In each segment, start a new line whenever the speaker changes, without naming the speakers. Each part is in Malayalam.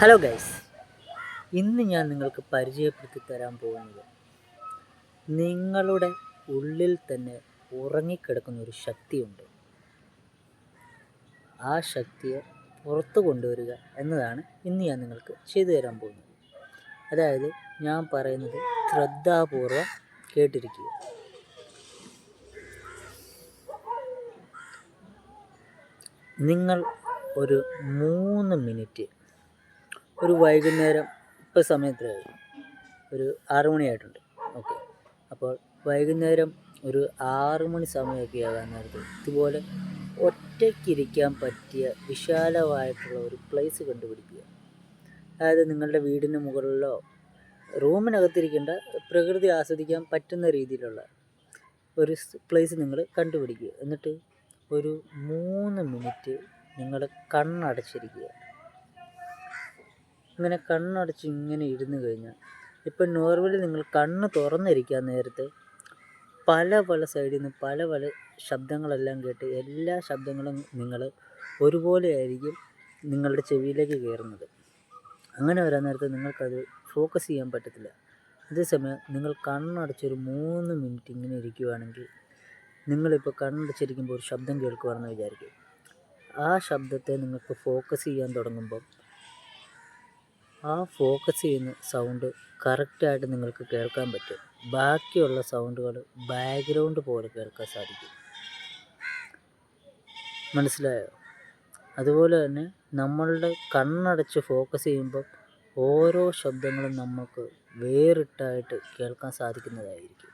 ഹലോ ഗൈസ് ഇന്ന് ഞാൻ നിങ്ങൾക്ക് പരിചയപ്പെടുത്തി തരാൻ പോകുന്നത് നിങ്ങളുടെ ഉള്ളിൽ തന്നെ ഉറങ്ങിക്കിടക്കുന്ന ഒരു ശക്തിയുണ്ട്. ആ ശക്തിയെ പുറത്തു കൊണ്ടുവരിക എന്നതാണ് ഇന്ന് ഞാൻ നിങ്ങൾക്ക് ചെയ്തു തരാൻ പോകുന്നത്. അതായത് ഞാൻ പറയുന്നത് ശ്രദ്ധാപൂർവം കേട്ടിരിക്കുക. നിങ്ങൾ ഒരു മൂന്ന് മിനിറ്റ് ഒരു വൈകുന്നേരം ഇപ്പോൾ സമയത്തിലായി ഒരു ആറ് മണിയായിട്ടുണ്ട്. ഓക്കെ. അപ്പോൾ വൈകുന്നേരം ഒരു ആറ് മണി സമയമൊക്കെ ആകാൻ നേരത്ത് ഇതുപോലെ ഒറ്റയ്ക്കിരിക്കാൻ പറ്റിയ വിശാലമായിട്ടുള്ള ഒരു പ്ലേസ് കണ്ടുപിടിക്കുക. അതായത് നിങ്ങളുടെ വീടിന് മുകളിലോ റൂമിനകത്തിരിക്കേണ്ട പ്രകൃതി ആസ്വദിക്കാൻ പറ്റുന്ന രീതിയിലുള്ള ഒരു പ്ലേസ് നിങ്ങൾ കണ്ടുപിടിക്കുക. എന്നിട്ട് ഒരു മൂന്ന് മിനിറ്റ് നിങ്ങൾ കണ്ണടച്ചിരിക്കുക. ഇങ്ങനെ കണ്ണടച്ച് ഇങ്ങനെ ഇരുന്ന് കഴിഞ്ഞാൽ ഇപ്പം നോർമലി നിങ്ങൾ കണ്ണ് തുറന്നിരിക്കാൻ നേരത്തെ. പല പല സൈഡിൽ നിന്ന് പല പല ശബ്ദങ്ങളെല്ലാം കേട്ട് എല്ലാ ശബ്ദങ്ങളും നിങ്ങൾ ഒരുപോലെ ആയിരിക്കും നിങ്ങളുടെ ചെവിയിലേക്ക് കയറുന്നത് അങ്ങനെ വരാൻ നേരത്ത് നിങ്ങൾക്കത് ഫോക്കസ് ചെയ്യാൻ പറ്റത്തില്ല. അതേസമയം നിങ്ങൾ കണ്ണടച്ചൊരു മൂന്ന് മിനിറ്റ് ഇങ്ങനെ ഇരിക്കുകയാണെങ്കിൽ നിങ്ങളിപ്പോൾ കണ്ണടച്ചിരിക്കുമ്പോൾ ഒരു ശബ്ദം കേൾക്കുവാണെന്ന് വിചാരിക്കും. ആ ശബ്ദത്തെ നിങ്ങൾക്ക് ഫോക്കസ് ചെയ്യാൻ തുടങ്ങുമ്പോൾ ആ ഫോക്കസ് ചെയ്യുന്ന സൗണ്ട് കറക്റ്റായിട്ട് നിങ്ങൾക്ക് കേൾക്കാൻ പറ്റും. ബാക്കിയുള്ള സൗണ്ടുകൾ ബാക്ക്ഗ്രൗണ്ട് പോലെ കേൾക്കാൻ സാധിക്കും. മനസ്സിലായോ? അതുപോലെ തന്നെ നമ്മളുടെ കണ്ണടച്ച് ഫോക്കസ് ചെയ്യുമ്പോൾ ഓരോ ശബ്ദങ്ങളും നമുക്ക് വേറിട്ടായിട്ട് കേൾക്കാൻ സാധിക്കുന്നതായിരിക്കും.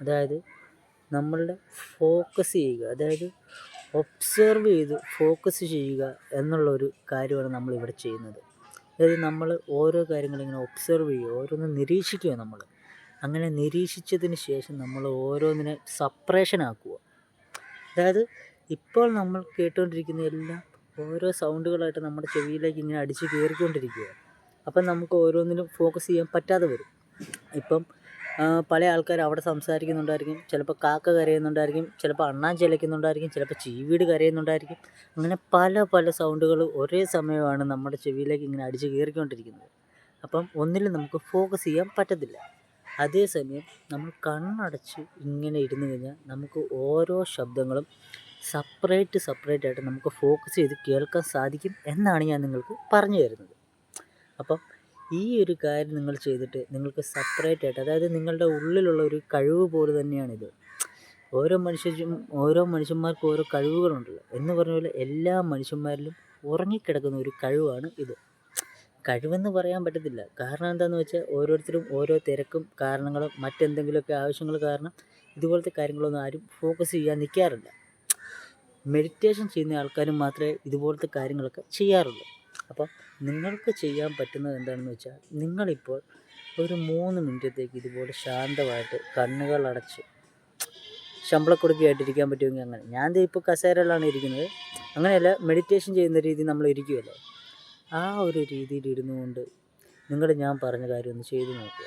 അതായത് നമ്മളുടെ ഫോക്കസ് ചെയ്യുക അതായത് ഒബ്സർവ് ചെയ്ത് ഫോക്കസ് ചെയ്യുക എന്നുള്ളൊരു കാര്യമാണ് നമ്മളിവിടെ ചെയ്യുന്നത്. അതായത് നമ്മൾ ഓരോ കാര്യങ്ങളും ഇങ്ങനെ ഒബ്സർവ് ചെയ്യുക ഓരോന്ന് നിരീക്ഷിക്കുക നമ്മൾ. അങ്ങനെ നിരീക്ഷിച്ചതിന് ശേഷം നമ്മൾ ഓരോന്നിനെ സപ്പറേഷനാക്കുക അതായത് ഇപ്പോൾ നമ്മൾ കേട്ടുകൊണ്ടിരിക്കുന്ന എല്ലാം ഓരോ സൗണ്ടുകളായിട്ട് നമ്മുടെ ചെവിയിലേക്ക് ഇങ്ങനെ അടിച്ച് കയറിക്കൊണ്ടിരിക്കുക. അപ്പം നമുക്ക് ഓരോന്നിനും ഫോക്കസ് ചെയ്യാൻ പറ്റാതെ വരും. ഇപ്പം പല ആൾക്കാർ അവിടെ സംസാരിക്കുന്നുണ്ടായിരിക്കും. ചിലപ്പോൾ കാക്ക കരയുന്നുണ്ടായിരിക്കും. ചിലപ്പോൾ അണ്ണാൻ ചിലയ്ക്കുന്നുണ്ടായിരിക്കും. ചിലപ്പോൾ ചീവീട് കരയുന്നുണ്ടായിരിക്കും. അങ്ങനെ പല പല സൗണ്ടുകൾ ഒരേ സമയമാണ് നമ്മുടെ ചെവിയിലേക്ക് ഇങ്ങനെ അടിച്ച് കയറിക്കൊണ്ടിരിക്കുന്നത്. അപ്പം ഒന്നിലും നമുക്ക് ഫോക്കസ് ചെയ്യാൻ പറ്റത്തില്ല. അതേസമയം നമ്മൾ കണ്ണടച്ച് ഇങ്ങനെ ഇരുന്ന് കഴിഞ്ഞാൽ നമുക്ക് ഓരോ ശബ്ദങ്ങളും സപ്പറേറ്റ് സപ്പറേറ്റ് ആയിട്ട് നമുക്ക് ഫോക്കസ് ചെയ്ത് കേൾക്കാൻ സാധിക്കും എന്നാണ് ഞാൻ നിങ്ങൾക്ക് പറഞ്ഞു തരുന്നത്. അപ്പം ഈ ഒരു കാര്യം നിങ്ങൾ ചെയ്തിട്ട് നിങ്ങൾക്ക് സെപ്പറേറ്റ് ആയിട്ട് അതായത് നിങ്ങളുടെ ഉള്ളിലുള്ള ഒരു കഴിവ് പോലെ തന്നെയാണിത്. ഓരോ മനുഷ്യരും ഓരോ മനുഷ്യന്മാർക്കും ഓരോ കഴിവുകളുണ്ടല്ലോ. എന്ന് പറഞ്ഞ പോലെ എല്ലാ മനുഷ്യന്മാരിലും ഉറങ്ങിക്കിടക്കുന്ന ഒരു കഴിവാണ് ഇത്. കഴിവെന്ന് പറയാൻ പറ്റത്തില്ല. കാരണം എന്താണെന്ന് വെച്ചാൽ ഓരോരുത്തരും ഓരോ തിരക്കും കാരണങ്ങളും മറ്റെന്തെങ്കിലുമൊക്കെ ആവശ്യങ്ങൾ കാരണം ഇതുപോലത്തെ കാര്യങ്ങളൊന്നും ആരും ഫോക്കസ് ചെയ്യാൻ നിൽക്കാറില്ല മെഡിറ്റേഷൻ ചെയ്യുന്ന ആൾക്കാരും മാത്രമേ ഇതുപോലത്തെ കാര്യങ്ങളൊക്കെ ചെയ്യാറുള്ളൂ. അപ്പോൾ നിങ്ങൾക്ക് ചെയ്യാൻ പറ്റുന്നത് എന്താണെന്ന് വെച്ചാൽ നിങ്ങളിപ്പോൾ ഒരു മൂന്ന് മിനിറ്റത്തേക്ക് ഇതുപോലെ ശാന്തമായിട്ട് കണ്ണുകൾ അടച്ച് ശമ്പളക്കൊടുക്കയായിട്ടിരിക്കാൻ പറ്റുമെങ്കിൽ അങ്ങനെ. ഞാൻ ഇപ്പോൾ കസേരയിലാണ് ഇരിക്കുന്നത്. അങ്ങനെയല്ല മെഡിറ്റേഷൻ ചെയ്യുന്ന രീതി നമ്മൾ ഇരിക്കുമല്ലോ ആ ഒരു രീതിയിൽ ഇരുന്നു കൊണ്ട് നിങ്ങൾ ഞാൻ പറഞ്ഞ കാര്യം ഒന്ന് ചെയ്തു നോക്കുക.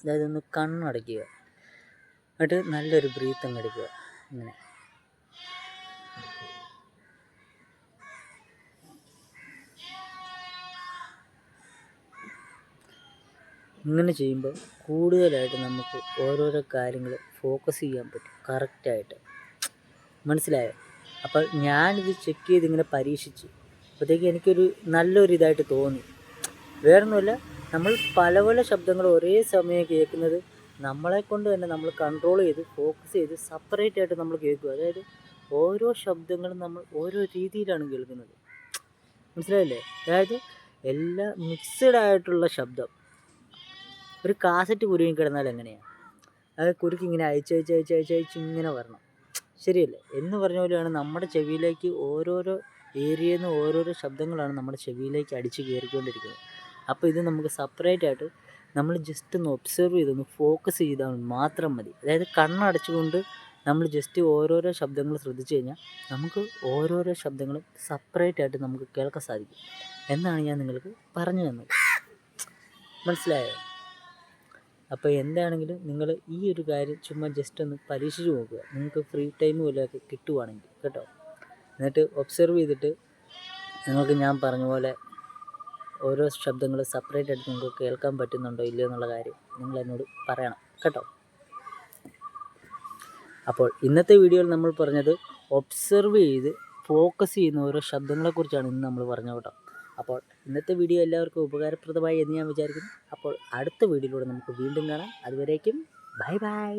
അതായത് ഒന്ന് കണ്ണടയ്ക്കുക. എന്നിട്ട് നല്ലൊരു ബ്രീത്ത് അങ്ങ് എടുക്കുക. ഇങ്ങനെ. ഇങ്ങനെ ചെയ്യുമ്പോൾ കൂടുതലായിട്ട് നമുക്ക് ഓരോരോ കാര്യങ്ങൾ ഫോക്കസ് ചെയ്യാൻ പറ്റും. കറക്റ്റായിട്ട് മനസ്സിലായോ? അപ്പോൾ ഞാനിത് ചെക്ക് ചെയ്ത് ഇങ്ങനെ പരീക്ഷിച്ച് അപ്പോഴത്തേക്ക് എനിക്കൊരു നല്ലൊരു ഇതായിട്ട് തോന്നി. വേറൊന്നുമില്ല നമ്മൾ പല പല ശബ്ദങ്ങൾ ഒരേ സമയം കേൾക്കുന്നത് നമ്മളെ കൊണ്ട് തന്നെ നമ്മൾ കൺട്രോൾ ചെയ്ത് ഫോക്കസ് ചെയ്ത് സെപ്പറേറ്റ് ആയിട്ട് നമ്മൾ കേൾക്കുക. അതായത് ഓരോ ശബ്ദങ്ങളും നമ്മൾ ഓരോ രീതിയിലാണ് കേൾക്കുന്നത്. മനസ്സിലായില്ലേ? അതായത് എല്ലാ മിക്സഡ് ആയിട്ടുള്ള ശബ്ദം ഒരു കാസറ്റ് കുരുങ്ങി കിടന്നാൽ എങ്ങനെയാണ് അത് കുരുക്കി ഇങ്ങനെ അയച്ച് അയച്ച് അയച്ച് അയച്ച് ഇങ്ങനെ വരണം. ശരിയല്ലേ? എന്ന് പറഞ്ഞ പോലെയാണ് നമ്മുടെ ചെവിയിലേക്ക് ഓരോരോ ഏരിയയിൽ നിന്ന് ഓരോരോ ശബ്ദങ്ങളാണ് നമ്മുടെ ചെവിയിലേക്ക് അടിച്ച് കയറിക്കൊണ്ടിരിക്കുന്നത്. അപ്പോൾ ഇത് നമുക്ക് സെപ്പറേറ്റ് ആയിട്ട് നമ്മൾ ജസ്റ്റ് ഒന്ന് ഒബ്സർവ് ചെയ്തൊന്ന് ഫോക്കസ് ചെയ്താൽ മാത്രം മതി. അതായത് കണ്ണടച്ചുകൊണ്ട് നമ്മൾ ജസ്റ്റ് ഓരോരോ ശബ്ദങ്ങൾ ശ്രദ്ധിച്ചു കഴിഞ്ഞാൽ നമുക്ക് ഓരോരോ ശബ്ദങ്ങളും സെപ്പറേറ്റ് ആയിട്ട് നമുക്ക് കേൾക്കാൻ സാധിക്കും. എന്നാണ് ഞാൻ നിങ്ങൾക്ക് പറഞ്ഞു തന്നത്. മനസ്സിലായോ? അപ്പോൾ എന്താണെങ്കിലും നിങ്ങൾ ഈ ഒരു കാര്യം ചുമ്മാ ജസ്റ്റ് ഒന്ന് പരീക്ഷിച്ച് നോക്കുക. നിങ്ങൾക്ക് ഫ്രീ ടൈം പോലെയൊക്കെ കിട്ടുവാണെങ്കിൽ കേട്ടോ. എന്നിട്ട് ഒബ്സർവ് ചെയ്തിട്ട് നിങ്ങൾക്ക് ഞാൻ പറഞ്ഞ പോലെ ഓരോ ശബ്ദങ്ങൾ സെപ്പറേറ്റ് ആയിട്ട് നിങ്ങൾക്ക് കേൾക്കാൻ പറ്റുന്നുണ്ടോ ഇല്ലയോ എന്നുള്ള കാര്യം നിങ്ങൾ എന്നോട് പറയണം കേട്ടോ. അപ്പോൾ ഇന്നത്തെ വീഡിയോയിൽ നമ്മൾ പറഞ്ഞത് ഒബ്സർവ് ചെയ്ത് ഫോക്കസ് ചെയ്യുന്ന ഓരോ ശബ്ദങ്ങളെക്കുറിച്ചാണ് ഇന്ന് നമ്മൾ പറഞ്ഞത് കേട്ടോ. അപ്പോൾ ഇന്നത്തെ വീഡിയോ എല്ലാവർക്കും ഉപകാരപ്രദമായി എന്ന് ഞാൻ വിചാരിക്കുന്നു. അപ്പോൾ അടുത്ത വീഡിയോയിലൂടെ നമുക്ക് വീണ്ടും കാണാം. അതുവരേക്കും ബൈ ബൈ.